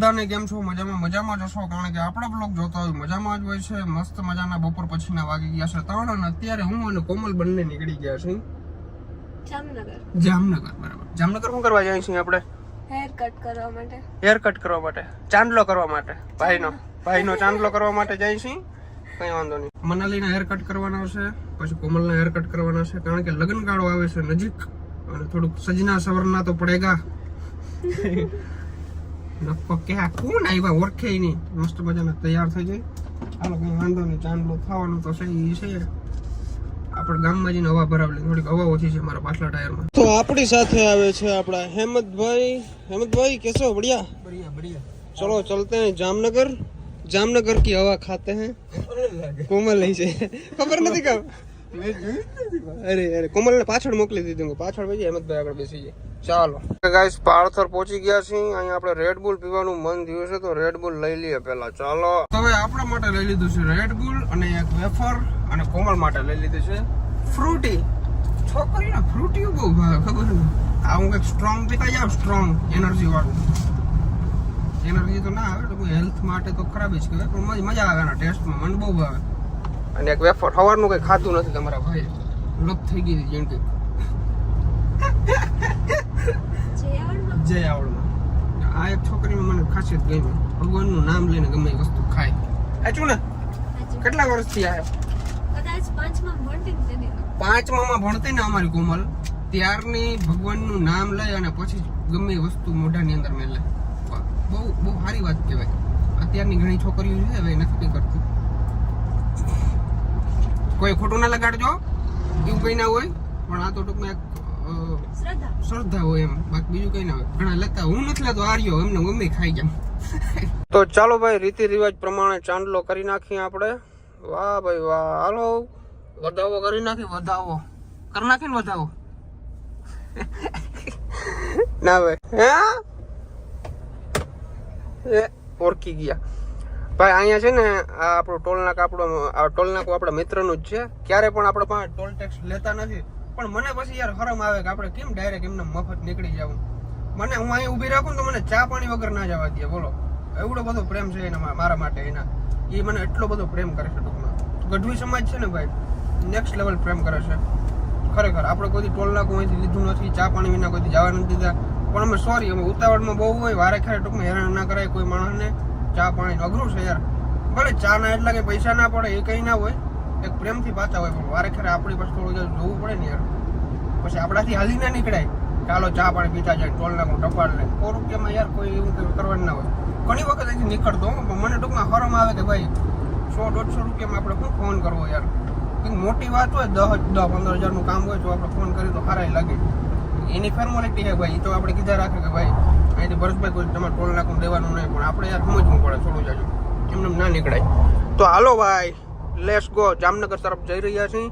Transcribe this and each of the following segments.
બધાને કેમ છો? મજામાં મજામાં જશો કારણ કે આપણા બ્લોગ જોતા હોય મજામાં જ હોય છે. મસ્ત મજાના બપોર પછીના વાગી ગયા છે ત્રણ અને અત્યારે હું અને કોમલ બંને નીકળી ગયા છે જામનગર. જામનગર બરાબર. જામનગર શું કરવા જાય છીએ આપણે? હેર કટ કરવા માટે. હેર કટ કરવા માટે. ચાંદલો કરવા માટે. ભાઈનો ભાઈનો ચાંદલો કરવા માટે જાય છીએ. કઈ વાંધો નહીં. મનાલીના હેર કટ કરવાના છે પછી કોમલના હેર કટ કરવાના છે કારણ કે લગ્ન કાળો આવે છે નજીક. અને થોડુંક સજના સવરના તો પડેગા. લગભગ કે આ કોણ આવ્યા? ઓળખે નહીં. મસ્ત મજાને તૈયાર થઈ જાય. ચાલો કંઈ વાંધો નહીં ચાંદલો થવાનો તો છે એ છે. આપણે ગામમાં જઈને હવા ભરાવલી થોડીક હવા ઓછી છે મારા પાછલા ટાયરમાં. તો આપણી સાથે આવે છે આપણા હેમંતભાઈ. હેમંતભાઈ કેસો? બઢિયા? બઢિયા બઢિયા. ચલો ચલતે હૈ જામનગર. જામનગર કી હવા ખાતે હૈ. કોમલ નહીં છે ખબર નથી કબ અરે અરે કોમલ ને પાછળ મોકલી દીધું પાછળ ભાઈ હેમંતભાઈ આગળ બેસી જાય ચાલો. ગાઈસ પાળથર પહોંચી ગયા છીએ અહીંયા આપણે રેડ બુલ પીવાનું મન થયું છે તો રેડ બુલ લઈ લઈએ પહેલા. ચાલો. હવે આપણા માટે લઈ લીધું છે રેડ બુલ અને એક વેફર અને કોમલ માટે લઈ લીધું છે ફ્રૂટી છોકરીને ફ્રૂટીઓ બહુ ભાવે ખબર આ હું કંઈક સ્ટ્રોંગ પીતા જાવ સ્ટ્રોંગ એનર્જી વાળું. એનર્જી તો ના આવે તો હેલ્થ માટે તો ખરાબ જ કહેવાય પણ મજ- મજા આવે એના ટેસ્ટમાં મને બહુ ભાવે. અને એક વેફર સવારનું કંઈ ખાતું નથી તમારા ભાઈ. લુપ્ત થઈ ગઈ જેમ કે જય આવડમાં આ એક છોકરીમાં મને ખાસિયત ગમી. ભગવાનનું નામ લઈને ગમે એ વસ્તુ ખાય. સાચું ને? કેટલા વર્ષથી આવ્યો પાંચમામાં ભણતી ને અમારી કોમલ. ત્યારની ભગવાનનું નામ લઈ અને પછી ગમે એ વસ્તુ મોઢાની અંદર મેં લે બહુ બહુ સારી વાત કહેવાય. અત્યારની ઘણી છોકરીઓ છે હવે નથી કરતી. કોઈ ખોટું ના લગાડજો. એવું કઈ ના હોય. પણ આ તો ટૂંકમાં એક શ્રદ્ધા. હોય એમ. બાકી બીજું કઈ ના હોય. ઘણા લેતા હું નથી લેતો આર્યો એમને મમ્મી ખાઈ જામ તો ચાલો ભાઈ રીતિ રિવાજ પ્રમાણે ચાંદલો કરી નાખીએ આપણે. વાહ ભાઈ વાહ. હાલો. વધાવો કરી નાખી વધાવો. કરી નાખી ને વધાવો. ના ભાઈ. હે? એ ઓળખી ગયા. ભાઈ, અહીંયા છે ને આ આપણું ટોલનાક આપણો આ ટોલનાક આપણા મિત્રનું જ છે. ક્યારે પણ આપણે પાસે ટોલ ટેક્સ લેતા નથી, પણ મને પછી યાર હરમ આવે કે આપણે કેમ ડાયરેક્ટ એમને મફત નીકળી જવું મને હું અહીં ઊભી રાખું તો મને ચા પાણી વગર ના જવા દે, બોલો. એવડો બધો પ્રેમ છે એના મારા માટે એના. એ મને એટલો બધો પ્રેમ કરે છે ટૂંકમાં. ગઢવી સમાજ છે ને ભાઈ નેક્સ્ટ લેવલ પ્રેમ કરે છે. ખરેખર, આપણે કોઈ ટોલનાક અહીંથી લીધું નથી, ચા પાણી વિના કોઈ જવા નથી દીધા. પણ અમે સોરી અમે ઉતાવળમાં બહુ હોય, વારે ખેરે ટૂંકમાં હેરાન ના કરાય કોઈ માણસને. ચા પાણી અઘરું છે યાર. ભલે ચા ના એટલા કે પૈસા ના પડે એ કઈ ના હોય એક પ્રેમથી પાછા હોય પણ વારે ખરે આપણી પાસે થોડું જોવું પડે ને યાર. પછી આપણાથી હાલી ના નીકળાય. ચાલો ચા પાણી પીતા જાય ટોલ નાખું ટપાલ લે. સો રૂપિયામાં યાર કોઈ એવું કરવાનું ના હોય. ઘણી વખત અહીંથી નીકળતો હું, પણ મને ટૂંકમાં હરમ આવે કે ભાઈ સો દોઢસો રૂપિયામાં આપણે શું ફોન કરવો યાર? કંઈક મોટી વાત હોય દસ દસ પંદર હજારનું કામ હોય તો આપણે ફોન કરીએ તો સારા લાગે. એની ફોર્માલિટી છે ભાઈ એ તો આપણે કીધા રાખે કે ભાઈ અહીંથી ભરતભાઈ કોઈ તમારે ટોલ નાખું દેવાનું નહીં, પણ આપણે યાર સમજવું પડે, થોડું જાજુ એમ ના નીકળાય. તો હાલો ભાઈ લેસ ગો જામનગર તરફ જઈ રહ્યા છીએ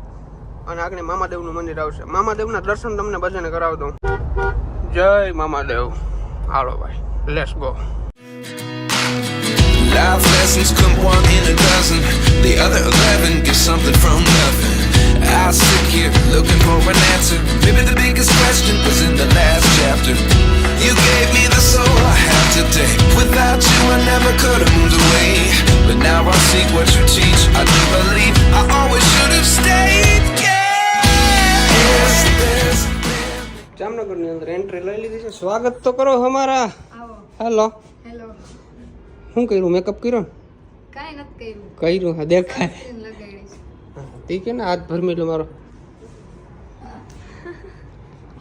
અને આગળ મામાદેવનું મંદિર આવશે. મામાદેવના દર્શન તમને બધાને કરાવી દઉં. જય મામાદેવ. હાલો ભાઈ let's go Life lessons come one in a dozen. The other eleven get something from nothing. I sit here looking for an answer. Maybe the biggest question was in the last chapter. You gave me the soul I have today. Without you, I never could have moved away. But now I seek what you teach. I do believe I always should have stayed. જામનગરની અંદર entry લઈ લીધી છે સ્વાગત તો કરો અમારા hello hello શું કર્યું મેકઅપ કર્યો ને નથી કર્યું કર્યું હા દેખાય તે કે ને હાથ ભરમેલો મારો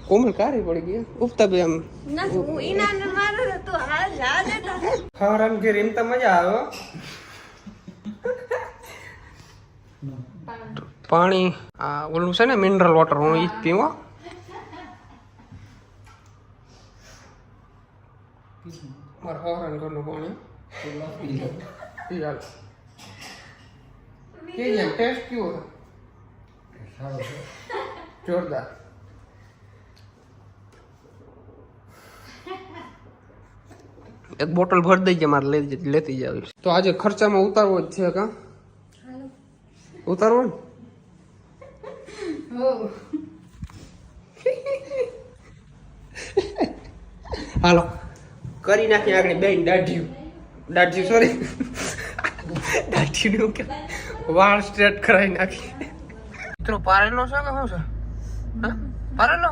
કોમલ કારી પડી ગઈ ઉપતા બે આમ ખવરામ હું ઈનાને મારું ને તું હાલ જા દેતા ખાવાનું ઘેર એમ તો મજા આવે પાણી આ ઓલું છે ને મિનરલ વોટર હું ઈ જ પીવો મારા હવરાન ઘરનું પાણી પી હાલ કે જેમ ટેસ્ટ કેવો છે? જોરદાર. એક બોટલ ભરી દઈ મારે લઈ લેતી જાવ. તો આજે ખર્ચામાં ઉતારવો જ છે કા ઉતારવો ને? હાલો. કરી નાખી આગળ બેન દાઢ્યું. દાઢ્યું સોરી દાઢ્યું કે વાળ સ્ટ્રેટ કરાવી નાખી. મિત્રો પારેલો છે કે શું છે? પારેલો?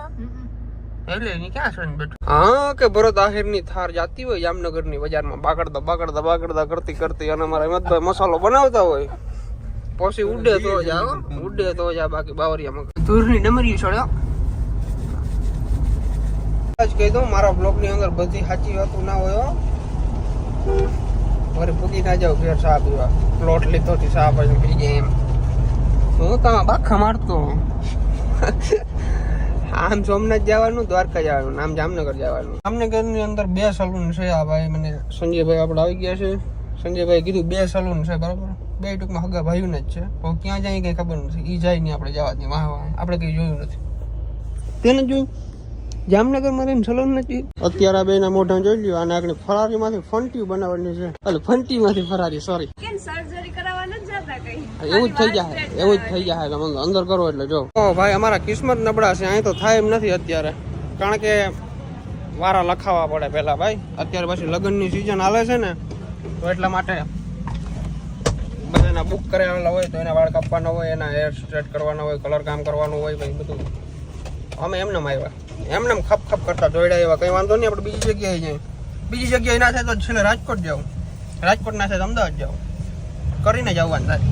એટલે એની ક્યાં છે બેઠું? હા કે ભરત આહિરની થાર જાતી હોય જામનગરની બજારમાં બાગડતા બાગડતા બાગડતા કરતી કરતી અને અમારા હિંમતભાઈ મસાલો બનાવતા હોય. પછી ઉડે તો જ આવો ઉડે તો જા બાકી બાવરિયામાં દૂરની ડમરી છોડ્યો જ કહી દઉં મારા બ્લોગની અંદર બધી સાચી વાતો ના હોય મારે પૂગી ના જાવ ઘેર ચા પીવા. પ્લોટ લીધો થી ચા પછી પી ગયા એમ. હું તમે બાખા મારતો. આમ સોમનાથ જવાનું, દ્વારકા જવાનું, આમ જામનગર જવાનું. જામનગરની અંદર બે સલૂન છે આ ભાઈ, મને સંજયભાઈ આપણે આવી ગયા છે. સંજયભાઈ કીધું બે સલૂન છે, બરાબર? બે ટૂંકમાં હગા ભાઈઓને જ છે. તો ક્યાં જાય કઈ ખબર નથી. ઈ જાય નહીં આપણે જવા દઈએ વાહ વાહ. આપણે કઈ જોયું નથી. તેને જોયું? જામનગરમાં રહીને સલોન નથી. અત્યારે આ બેના મોઢા જોઈ લ્યો અને આગળ ફરારી માંથી ફંટી બનાવવાની છે. એટલે ફંટી માંથી ફરારી સોરી કેમ સર્જરી કરાવવા નથી જતા કઈ? એવું જ થઈ જાય એવું જ થઈ જાય તમે અંદર કરો એટલે જો. ભાઈ અમારા કિસ્મત નબળા છે અહીં તો થાય એમ નથી અત્યારે. કારણ કે વારા લખાવા પડે પહેલા ભાઈ. અત્યારે પછી લગ્નની સિઝન હાલે છે ને તો એટલા માટે બધાના બુક કરેલા હોય તો એના વાળ કાપવાના હોય એના હેર સ્ટ્રેટ કરવાના હોય કલર કામ કરવાનું હોય ભાઈ બધું. અમે એમને આવ્યા એમને ખપ ખપ કરતા દોડ્યા એવા, કઈ વાંધો નહીં, આપણે બીજી જગ્યાએ જઈએ. બીજી જગ્યાએ ના થાય તો છેલ્લે રાજકોટ જાવ રાજકોટ ના થાય તો અમદાવાદ જાવ કરીને જવાનું થાય.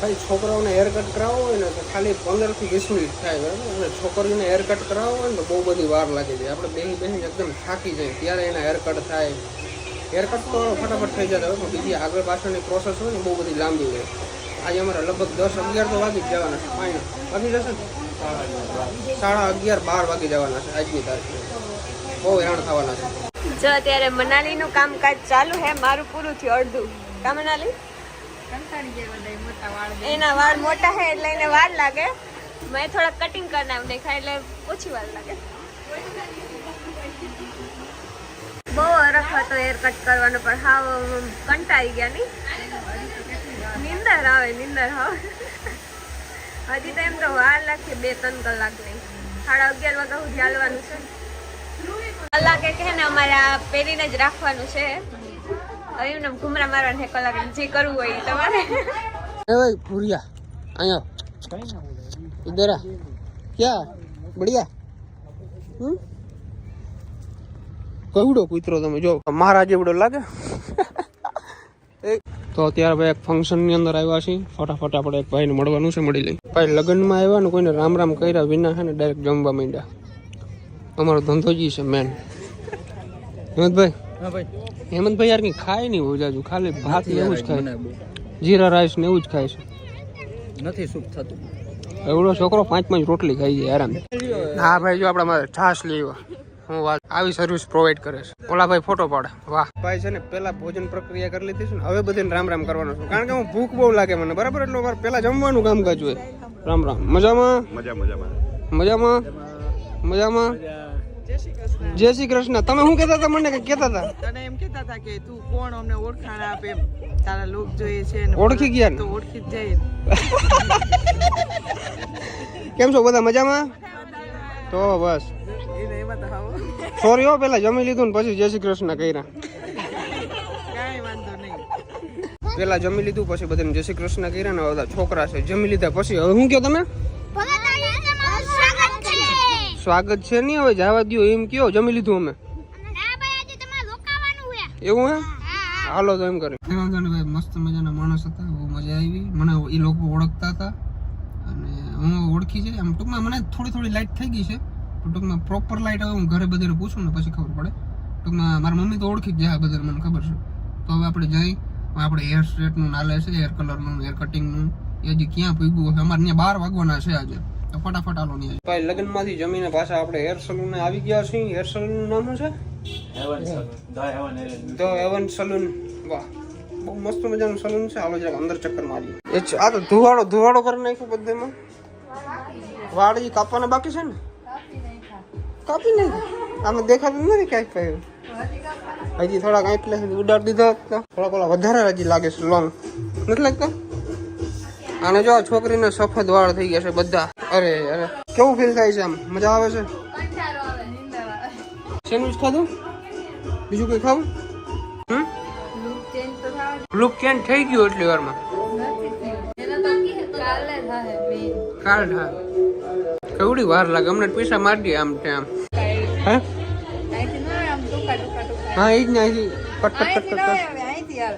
ભાઈ, છોકરાઓને હેર કટ કરાવવો હોય ને તો ખાલી પંદરથી વીસ મિનિટ થાય, બરાબર? અને છોકરીઓને હેર કટ કરાવવો હોય ને તો બહુ બધી વાર લાગી જાય આપણે બેસી બેસીને એકદમ થાકી જાય, ત્યારે એના હેર કટ થાય. હેર કટ તો ફટાફટ થઈ જતા હોય પણ બીજી આગળ પાછળની પ્રોસેસ હોય ને, બહુ બધી લાંબી હોય. આજે અમારે લગભગ દસ, અગિયાર તો વાગી જ જવાના ફાઇનલ વાગી જશે ને? સાડા અગિયાર, બાર વાગે જવાના છે આજની તારીખે. બહુ હેરાન થવાના છે. જો અત્યારે મનાલીનું કામકાજ ચાલુ હે મારું પૂરું થયું અડધું. કા મનાલી? એના વાળ મોટા હે એટલે એને વાર લાગે. મેં થોડા કટિંગ કરી નાખ દેખાય, એટલે ઓછી વાર લાગે. બહુ અરખ હતો હેર કટ કરવાનો, પણ હા કંટાળી ગયા નહીં. નિંદર આવે નિંદર આવે. હજી તો એમ તો વાર લાગશે બે, ત્રણ કલાક નહીં. સાડા અગિયાર વાગ્યા સુધી હાલવાનું છે. કલાકે કે ને અમારે આ પહેરીને જ રાખવાનું છે. એમને ઘુમરા મારવાનું છે કલાક, જે કરવું હોય તમારે. એ પૂરિયા અહીંયા. ઇધર આ બઢિયા. હમ? કવડો કૂતરો તમે જો. મહારાજ એવડો લાગે. તો અત્યારે ભાઈ એક ફંક્શનની અંદર આવ્યા છીએ. ફટાફટ આપણે એક ભાઈને મળવાનું છે મળી લઈ ભાઈ લગ્નમાં આવ્યા ને કોઈને રામ રામ કર્યા વિના છે ને ડાયરેક્ટ જમવા માંડ્યા. અમારો ધંધો જ છે મેન હેમંતભાઈ? હેમંતભાઈ યાર કઈ ખાય નહીં હોય જાજુ. ખાલી ભાત એવું જ ખાય. જીરા રાઈસ ને એવું જ ખાય છે. નથી સુખ થતું. એવડો છોકરો પાંચ પાંચ રોટલી ખાઈ જાય આરામ. હા ભાઈ જો આપણા મારે છાશ લેવા હું વાત આવી સર્વિસ પ્રોવાઈડ કરે છે. ઓલા ભાઈ ફોટો પાડે. વાહ. ભાઈ છે ને પેલા ભોજન પ્રક્રિયા કરી લીધી છે ને હવે બધાને રામ રામ કરવાનો છે. કારણ કે હું ભૂખ બહુ લાગે મને બરાબર? એટલે મારે પેલા જમવાનું કામકાજ હોય રામ રામ. મજામાં? મજા મજામાં. મજામાં? મજામાં? જય શ્રી કૃષ્ણ. તમે શું કહેતા હતા? મને કહેતા હતા? તને એમ કહેતા હતા કે તું કોણ અમને ઓળખાણ આપે એમ. તારા લોક જોઈએ છે ને ઓળખી ગયા તો ઓળખી જ જાય. કેમ છો બધા? મજામાં? તો બસ. સોરી હો પેલા જમી લીધું ને પછી જય શ્રી કૃષ્ણ કર્યા. કાંઈ પેલા જમી લીધું પછી બધાને જય શ્રી કૃષ્ણ કર્યા ને બધા છોકરા છે. જમી લીધા પછી હવે શું કહો તમે? સ્વાગત છે. નહીં હવે જવા દો એમ કયો જમી લીધું અમે. એવું હે? હાલો તો એમ કરી. ભાઈ મસ્ત મજાના માણસ હતા બહુ મજા આવી. મને એ લોકો ઓળખતા હતા. અને હું ઓળખી છે. આમ ટૂંકમાં મને થોડી થોડી લાઇટ થઈ ગઈ છે. પણ ટૂંકમાં પ્રોપર લાઇટ હવે હું ઘરે બધાને પૂછું ને પછી ખબર પડે. ટૂંકમાં મારા મમ્મી તો ઓળખી જ જાય બધાને મને ખબર છે. તો હવે આપણે જઈ આપણે હેર સ્ટ્રેટનું નાલે છે હેર કલરનું હેર કટિંગનું એ હજી ક્યાં પૂગ્યું હશે અમારે ત્યાં બાર વાગવાના છે આજે. તો ફટાફટ આલો નહીં ભાઈ લગ્નમાંથી જમીને પાછા આપણે હેર સલૂન આવી ગયા છીએ. હેર સલૂનનું નામ છે? ધ હેવન સલૂન વાહ. બહુ મસ્ત મજાનું સલૂન છે. હાલો જરાક અંદર ચક્કર મારીએ. એ છે, આ તો ધુવાડો ધુવાડો કરી નાખ્યું બધામાં. વાળ ઈ કાપવાના બાકી છે ને? કાપી નાખ્યું. આમાં દેખાતું નથી કાંઈ. કયું હજી થોડાક એટલે ઉડાડી દીધા હતા. થોડાક ઓલા વધારે હજી લાગે છે લોંગ નથી લાગતા? આને જો છોકરીને સફેદ વાળ થઈ ગયા છે બધા. અરે અરે. કેવું ફીલ થાય છે આમ? મજા આવે છે? સેન્ડવિચ ખાધું? બીજું કઈ ખાવું? હમ? લુક ચેન્જ થઈ ગયું એટલી વારમાં હા. કેવડી વાર લાગે. અમને પૈસા મારી દે આમ તેમ હે? હા એ જ અહીંથી કટ કટ કટ કટ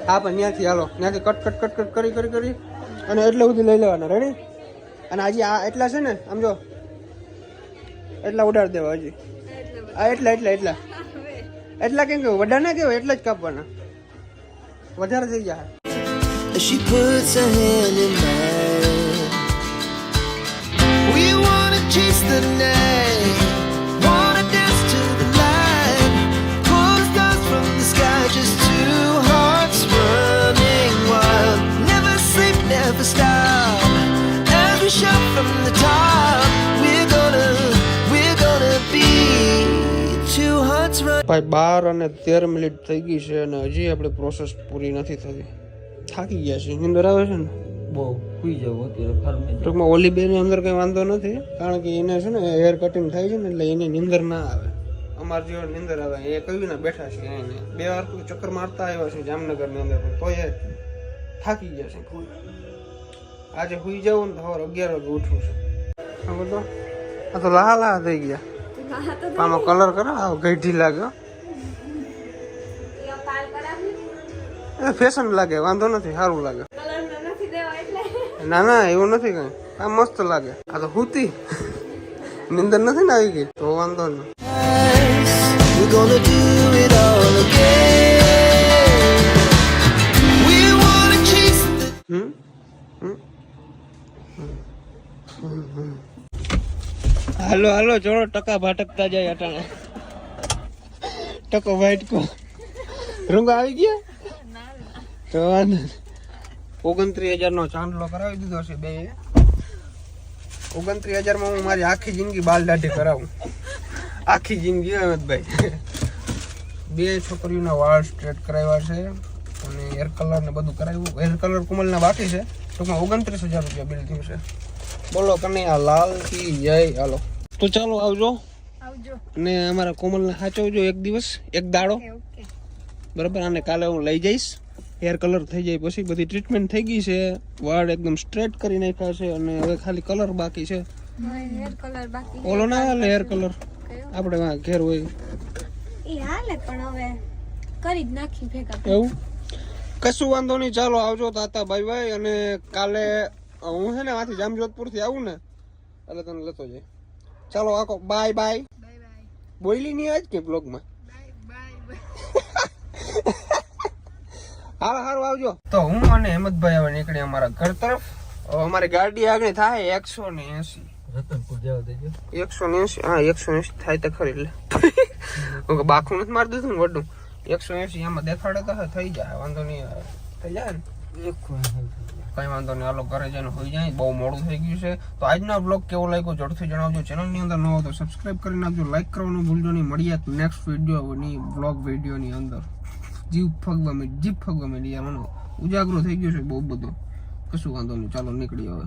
હા, પણ ત્યાંથી હાલો. ત્યાંથી કટ કટ કટ કટ કરી કરી કરી. અને એટલે સુધી લઈ લેવાના. રેડી અને હજી આ એટલા છે ને, આમ જો. એટલા ઉડાડી દેવા હજી. આ એટલા એટલા એટલા. એટલા કેમ કે, વડા ના કેવાય એટલા જ કાપવાના. વધારે થઈ જાય She puts her hand in mine. ભાઈ બાર અને તેર મિનિટ થઈ ગઈ છે અને હજી આપણે પ્રોસેસ પૂરી નથી થતી. થાકી ગયા છે. નીંદર આવે છે ને? બહુ. સુઈ જવું અત્યારે ફાર્મે ટૂંકમાં ઓલી બેની અંદર કંઈ વાંધો નથી કારણ કે એને છે ને હેર કટિંગ થાય છે ને એટલે એને નીંદર ના આવે. અમાર જેવો નીંદર આવે. એ કહ્યું ને બેઠા છે એને બે વાર કોઈ ચક્કર મારતા આવ્યા છે જામનગરની અંદર પણ તોય એ થાકી ગયા છે. ફૂલ આજે સુઈ જવું ને તો સવારે અગિયાર વાગે ઉઠવું છે. આ બધો આ તો લાહ લાહ થઈ ગયા. આમાં કલર કરો આ ગઈઢી લાગે. હો. કાલ કરાવી એ ફેશન લાગે, વાંધો નથી, સારું લાગે. ના ના, એવું નથી કઈ. આ મસ્ત લાગે. આ તો હુતી. નીંદર નથી ને આવી ગઈ? તો વાંધો નહીં હાલો હાલો, જોડો ટકા ભાટકતા જાય અટાણે. ટકો વાઇટકો રૂંગો આવી ગયા? તો ઓગણત્રીસ હજાર નો ચાંદલો કરાવી દીધો છે બે. ઓગણત્રીસ હજારમાં હું મારી આખી જિંદગી બાલ દાઢી કરાવું. આખી જિંદગી અહેમદભાઈ બે છોકરીઓના વાળ સ્ટ્રેટ કરાવ્યા છે અને હેર કલર ને બધું કરાવ્યું. હેર કલર કુમલના બાકી છે. ટૂંકમાં ઓગણત્રીસ હજાર રૂપિયા બિલ થયું છે. બોલો કનૈયા, લાલથી જય, હાલો. તો ચાલો આવજો. આવજો. અને અમારા કોમલને સાચવજો એક દિવસ એક દાડો. બરાબર? આને કાલે હું લઈ જઈશ. હેર કલર થઈ જાય પછી બધી ટ્રીટમેન્ટ થઈ ગઈ છે. વાળ એકદમ સ્ટ્રેટ કરી નાખ્યા છે અને હવે ખાલી કલર બાકી છે. ઓલો ના હાલે હેર કલર? આપણે ઘેર હોય. એ હાલે પણ હવે. કરી જ નાખી ભેગા. એવું? કશું વાંધો નહીં ચાલો આવજો તાતા ભાઈ ભાઈ અને કાલે હું છે ને આથી જામજોધપુરથી આવું ને એટલે તને લેતો જાય ચાલો આખો બાય બાય બોયલી નહીં આજ કે બ્લોગમાં હાલ હારું આવજો. તો હું અને હેમંતભાઈ હવે નીકળી અમારા ઘર તરફ. અમારી ગાડી આગળ થાય એકસો ને એસી. એકસો ને એસી હા એકસો એસી થાય તો ખરી લે હું બાખું નથી મારી દીધું ને વડું? એકસો એસી એમાં દેખાડે તો થઈ જાય વાંધો નહીં આવે. થઈ જાય ને? કઈ વાંધો નહીં, હાલો, ઘરે જઈને હોઈ જાય, બહુ મોડું થઈ ગયું છે. તો આજનો બ્લોગ કેવો લાગ્યો ઝડપથી જણાવજો. ચેનલની અંદર ન હો તો સબસ્ક્રાઇબ કરી નાખજો લાઈક કરવાનું ભૂલજો નહીં. મળીએ નેક્સ્ટ વિડીયોની બ્લોગ વિડીયોની અંદર. જીવ ફગવા મેં જીભ ફગવા મેં યાર, મને ઉજાગરો થઈ ગયો છે બહુ બધો. કશું વાંધો નહીં, ચાલો નીકળી હવે.